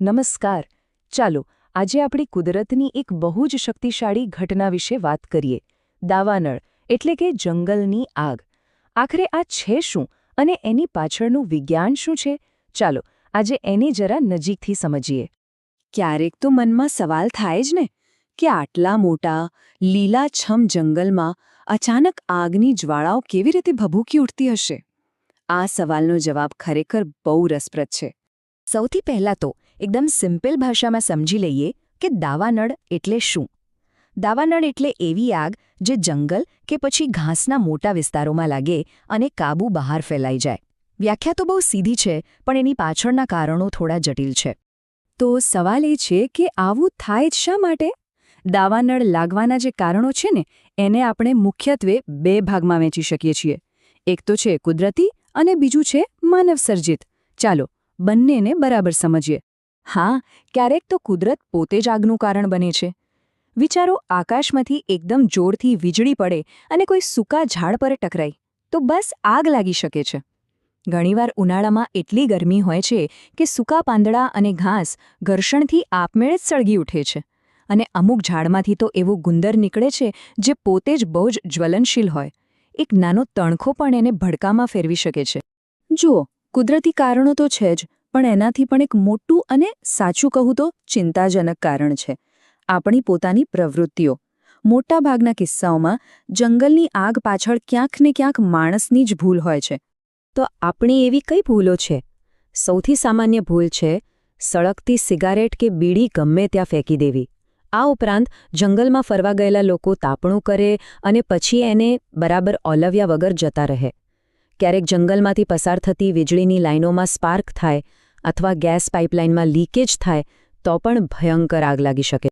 નમસ્કાર. ચાલો, આજે આપણી કુદરતની એક બહુ જ શક્તિશાળી ઘટના વિશે વાત કરીએ. દાવાનળ, એટલે કે જંગલની આગ. આખરે આ છે શું અને એની પાછળનું વિજ્ઞાન શું છે? ચાલો, આજે એને જરા નજીકથી સમજીએ. ક્યારેક તો મનમાં સવાલ થાય જ ને, કે આટલા મોટા, લીલાછમ જંગલમાં અચાનક આગની જ્વાળાઓ કેવી રીતે ભભૂકી ઉઠતી હશે? આ સવાલનો જવાબ ખરેખર બહુ રસપ્રદ છે. સૌથી પહેલાં તો એકદમ સિમ્પલ ભાષામાં સમજી લઈએ કે દાવાનળ એટલે શું? દાવાનળ એટલે એવી આગ જે જંગલ કે પછી ઘાસના મોટા વિસ્તારોમાં લાગે અને કાબુ બહાર ફેલાઈ જાય. વ્યાખ્યા તો બહુ સીધી છે, પણ એની પાછળના કારણો થોડા જટિલ છે. તો સવાલ એ છે કે આવું થાય જ શા માટે? દાવાનળ લાગવાના જે કારણો છે ને, એને આપણે મુખ્યત્વે બે ભાગમાં વહેંચી શકીએ છીએ. એક તો છે કુદરતી અને બીજું છે માનવસર્જિત. ચાલો, બંનેને બરાબર સમજીએ. હા, ક્યારેક તો કુદરત પોતે જ આગનું કારણ બને છે. વિચારો આકાશમાંથી એકદમ જોરથી વીજળી પડે અને કોઈ સૂકા ઝાડ પર ટકરાય, તો બસ આગ લાગી શકે છે. ઘણીવાર ઉનાળામાં એટલી ગરમી હોય છે કે સૂકા પાંદડા અને ઘાસ ઘર્ષણથી આપમેળે જ સળગી ઉઠે છે અને અમુક ઝાડમાંથી તો એવું ગુંદર નીકળે છે જે પોતે જ બહુ જ જ્વલનશીલ હોય. એક નાનો તણખો પણ એને ભડકામાં ફેરવી શકે છે. જુઓ, કુદરતી કારણો તો છે જ પણ એનાથી પણ એક મોટું અને સાચું કહું તો ચિંતાજનક કારણ છે. આપણી પોતાની પ્રવૃત્તિઓ. મોટાભાગના કિસ્સાઓમાં જંગલની આગ પાછળ ક્યાંક ને ક્યાંક માણસની જ ભૂલ હોય છે. તો આપણી એવી કઈ ભૂલો છે? સૌથી સામાન્ય ભૂલ છે સળગતી સિગારેટ કે બીડી ગમે ત્યાં ફેંકી દેવી. આ ઉપરાંત જંગલમાં ફરવા ગયેલા લોકો તાપણું કરે અને પછી એને બરાબર ઓલવ્યા વગર જતા રહે. ક્યારેક જંગલમાંથી પસાર થતી વીજળીની લાઇનોમાં સ્પાર્ક થાય અથવા ગેસ પાઇપલાઇનમાં લીકેજ થાય તો પણ ભયંકર આગ લાગી શકે.